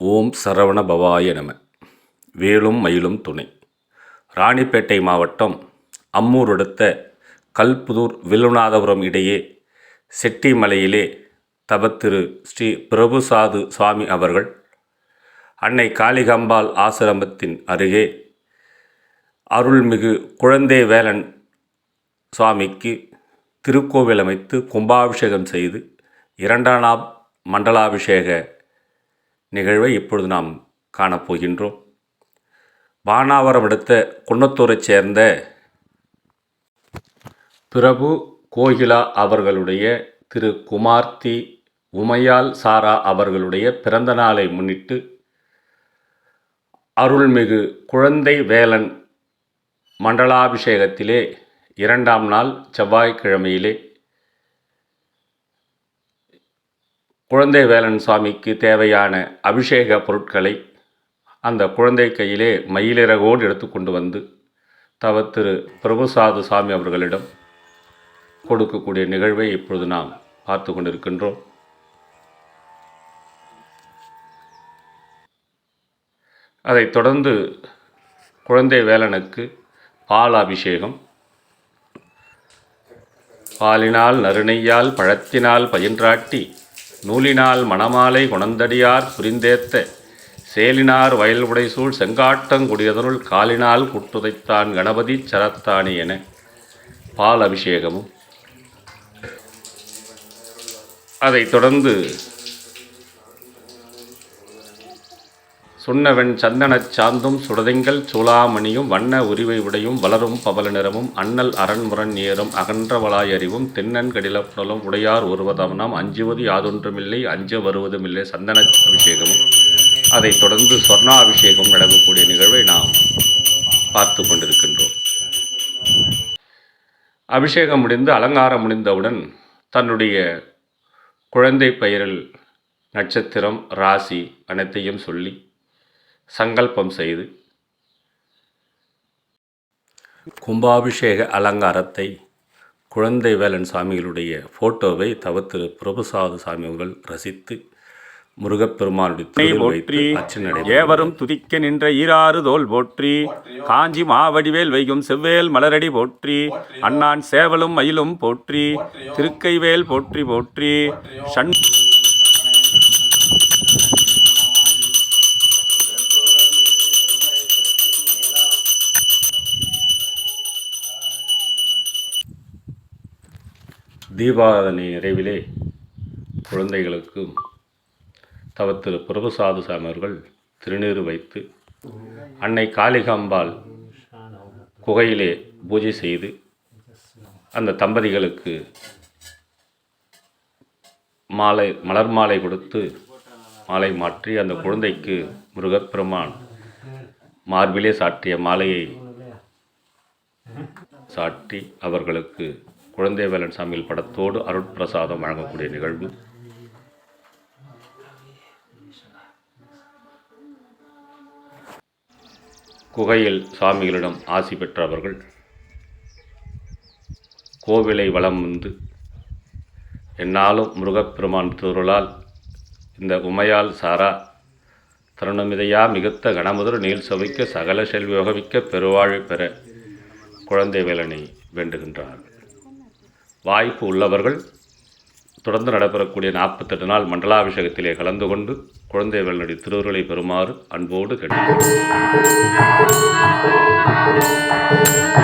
ஓம் சரவண பவாய நம. வேலும் மயிலும் துணை. ராணிப்பேட்டை மாவட்டம் அம்மூர் அடுத்த கல்புதூர் வில்லுநாதபுரம் இடையே செட்டிமலையிலே தபத்திரு ஸ்ரீ பிரபுசாது சுவாமி அவர்கள் அன்னை காளிகாம்பாள் ஆசிரமத்தின் அருகே அருள்மிகு குழந்தை வேலன் சுவாமிக்கு திருக்கோவில் அமைத்து கும்பாபிஷேகம் செய்து இரண்டாம் மண்டலாபிஷேக நிகழ்வை இப்பொழுது நாம் காணப்போகின்றோம். பானாவரம் அடுத்த குன்னத்தூரைச் சேர்ந்த பிரபு கோகிலா அவர்களுடைய திரு குமார்த்தி உமையால் சாரா அவர்களுடைய பிறந்த நாளை முன்னிட்டு அருள்மிகு குழந்தை வேலன் மண்டலாபிஷேகத்திலே இரண்டாம் நாள் செவ்வாய்க்கிழமையிலே குழந்தை வேலன் சுவாமிக்கு தேவையான அபிஷேக பொருட்களை அந்த குழந்தை கையிலே மயிலிறகோடு எடுத்துக்கொண்டு வந்து தவ திரு பிரபுசாது சாமி அவர்களிடம் கொடுக்கக்கூடிய நிகழ்வை இப்பொழுது நாம் பார்த்து கொண்டிருக்கின்றோம். அதைத் தொடர்ந்து குழந்தை வேலனுக்கு பால் அபிஷேகம். பாலினால் நறுநெய்யால் பழத்தினால் பயின்றாட்டி நூலினால் மணமாலை குணந்தடியார் புரிந்தேத்த சேலினார் வயல் உடைசூழ் செங்காட்டங்குடியதனுள் காலினால் குட்டுதைத்தான் கணபதி சரத்தானி என. பால் அபிஷேகமும். அதைத் தொடர்ந்து சுண்ணவெண் சந்தனச் சாந்தும் சுடதிங்கள் சூளாமணியும் வண்ண உரிவை உடையும் வளரும் பவல நிறமும் அண்ணல் அரண்முரண் ஏறும் அகன்றவளாய் அறிவும் தென்னன் உடையார் ஒருவதவனாம் அஞ்சுவது யாதொன்றுமில்லை அஞ்ச வருவதுமில்லை சந்தன அபிஷேகமும். அதைத் தொடர்ந்து சொர்ணாபிஷேகம் நடக்கக்கூடிய நிகழ்வை நாம் பார்த்து கொண்டிருக்கின்றோம். அபிஷேகம் முடிந்து அலங்காரம் முடிந்தவுடன் தன்னுடைய குழந்தை பெயரில் நட்சத்திரம் ராசி அனைத்தையும் சொல்லி சங்கல்பம் செய்து கும்பாபிஷேக அலங்காரத்தை குழந்தை வேலன் சாமிகளுடைய ஃபோட்டோவை தவத்திரு பிரபுசாது சாமி அவர்கள் ரசித்து முருகப்பெருமானுடைய போற்றி ஏவரும் துதிக்க நின்ற ஈராறு தோல் போற்றி காஞ்சி மாவடிவேல் வைகும் செவ்வேல் மலரடி போற்றி அண்ணான் சேவலும் மயிலும் போற்றி திருக்கைவேல் போற்றி போற்றி ஷண் தீபாவளி நிறைவிலே குழந்தைகளுக்கும் தவத்திரு பிரபுசாது சாமியர்கள் திருநீர் வைத்து அன்னை காளிகாம்பாள் குகையிலே பூஜை செய்து அந்த தம்பதிகளுக்கு மாலை மலர் மாலை கொடுத்து மாலை மாற்றி அந்த குழந்தைக்கு முருகப்பெருமான் மார்பிலே சாற்றிய மாலையை சாட்டி அவர்களுக்கு குழந்தை வேலன் சாமியில் படத்தோடு அருட்பிரசாதம் வழங்கக்கூடிய நிகழ்வு. குகையில் சுவாமிகளிடம் ஆசி பெற்றவர்கள் கோவிலை வலம் வந்து என்னாலும் முருகப்பெருமான் திருளால் இந்த உமையால் சாரா தருணமிதையா மிகுத்த கணமுதல் நீள் சவிக்க சகல செல்வி வகவிக்க பெருவாழ் பெற குழந்தை வேலனை வேண்டுகின்றார்கள் வாய்ப்பு உள்ளவர்கள் தொடர்ந்து நடைபெறக்கூடிய நாற்பத்தெட்டு நாள் மண்டலாபிஷேகத்திலே கலந்து கொண்டு குழந்தை வேலனுடைய திருவுருளை பெறுமாறு அன்போடு கேட்டுக்கொள்கிறேன்.